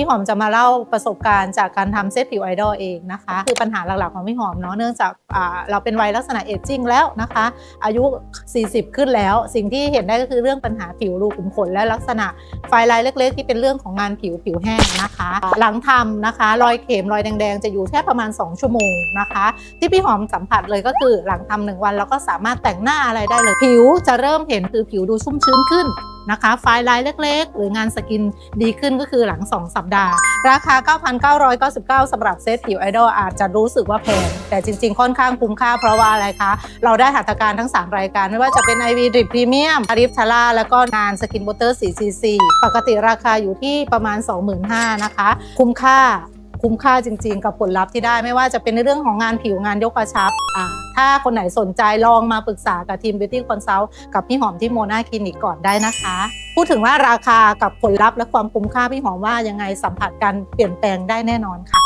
พี่หอมจะมาเล่าประสบการณ์จากการทำเซตผิวไอดอลเองนะคะ คือปัญหาหลักๆของพี่หอมเนาะเนื่องจากเราเป็นวัยลักษณะเอจจิ้งแล้วนะคะ อายุ 40 ขึ้นแล้ว สิ่งที่เห็นได้ก็คือเรื่องปัญหาผิวรูขุมขนและลักษณะไฟลายเล็ก ๆ ที่เป็นเรื่องของงานผิวผิวแห้งนะคะ หลังทำนะคะรอยเข็มรอยแดงๆ จะอยู่แค่ประมาณ 2 ชั่วโมงนะคะ ที่พี่หอมสัมผัสเลยก็คือหลังทำหนึ่งวันเราก็สามารถแต่งหน้าอะไรได้เลยผิวจะเริ่มเห็นคือผิวดูชุ่มชื้นขึ้น นะคะ ไฟลายเล็กๆ หรืองานสกินดีขึ้นก็คือหลัง 2 สัปดาห์ ราคา 9,999สำหรับเซตผิวไอดอลอาจจะรู้สึกว่าแพง แต่จริง ๆ ค่อนข้างคุ้มค่าเพราะว่าอะไรคะ เราได้หัตถการทั้ง 3 รายการ ไม่ว่าจะเป็น IV Drip Premium อาริฟชาร่าแล้วก็งานสกิน b บ t เตอร์ 4cc ปกติราคาอยู่ที่ประมาณ 25,000นะคะ คุ้มค่า คุ้มค่าจริง ๆ กับผลลัพธ์ที่ได้ไม่ว่าจะเป็นในเรื่องของงานผิวงานยกกระชับอ่าถ้าคนไหนสนใจลองมาปรึกษากับทีม Beauty Consult กับพี่หอมที่โมนาคลินิกก่อนได้นะคะ พูดถึงว่าราคากับผลลัพธ์และความคุ้มค่าพี่หอมว่ายังไงสัมผัสการเปลี่ยนแปลงได้แน่นอนค่ะ